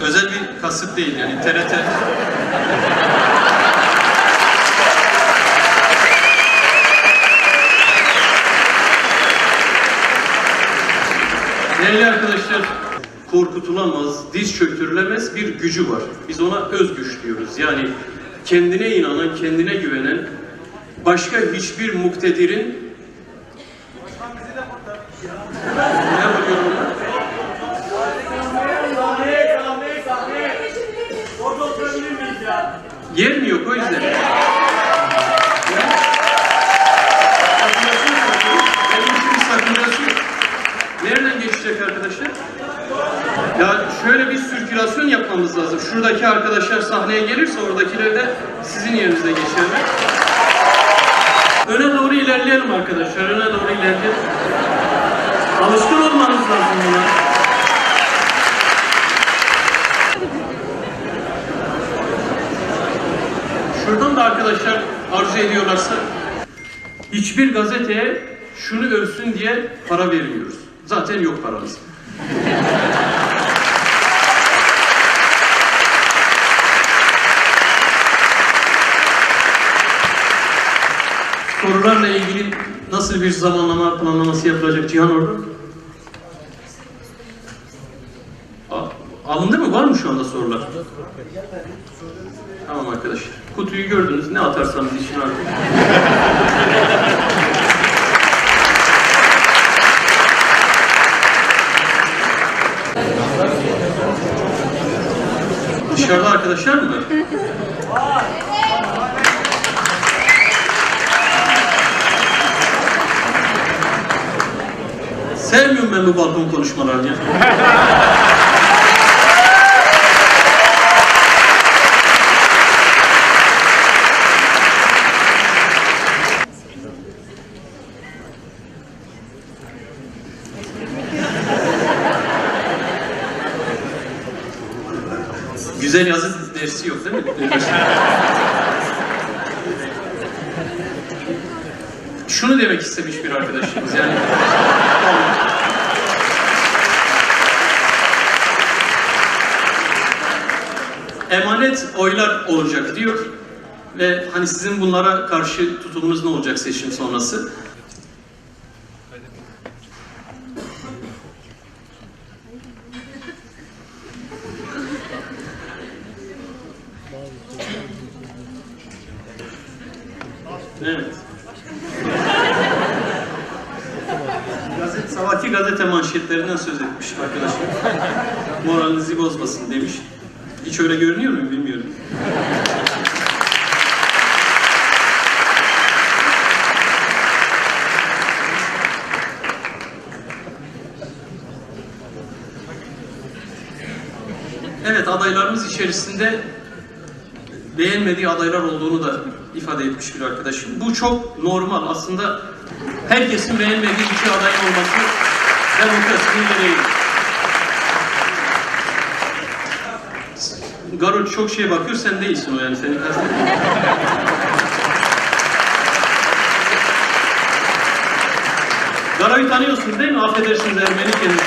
Özel bir kasıt değil yani TRT. Değerli arkadaşlar, korkutulamaz, diz çöktürülemez bir gücü var. Biz ona özgüç diyoruz. Yani kendine inanan, kendine güvenen, başka hiçbir muktedirin ne oluyor ona? Yer mi yok o yüzden? Sakıncası yok. Benim için bir sakıncası yok. Nereden geçecek arkadaşlar? Ya şöyle bir sirkülasyon yapmamız lazım. Şuradaki arkadaşlar sahneye gelirse oradakiler de sizin yerinizde geçerler. Öne doğru ilerleyelim arkadaşlar. Öne doğru ilerleyelim. Alışkın olmanız lazım buna. Şuradan da arkadaşlar arzu ediyorlarsa hiçbir gazeteye şunu övsün diye para vermiyoruz. Zaten yok paramız. Sorularla ilgili nasıl bir zamanlama planlaması yapılacak Cihan orada? Alındı mı? Var mı şu anda sorular? Tamam arkadaşlar. Kutuyu gördünüz. Ne atarsanız için artık. Dışarıda arkadaşlar mı? Sevmiyorum ben bu balkon konuşmalarını Güzel yazı dersi yok değil mi? Şunu demek istemiş bir arkadaşımız yani. Emanet oylar olacak diyor ve hani sizin bunlara karşı tutumunuz ne olacak seçim sonrası? Evet. Gazete, sabahki gazete manşetlerinden söz etmiş arkadaşım. Moralinizi bozmasın demiş. Hiç öyle görünüyor mu bilmiyorum. Evet adaylarımız içerisinde beğenmediği adaylar olduğunu da ifade etmiş bir arkadaşım. Bu çok normal. Aslında herkesin beğenmediği iki adayın olması demokrasinin gereği. Garo çok şeye bakıyor, sen değilsin o yani. Kastettiğin. Garo'yu tanıyorsunuz değil mi? Affedersiniz Ermeni kendisi.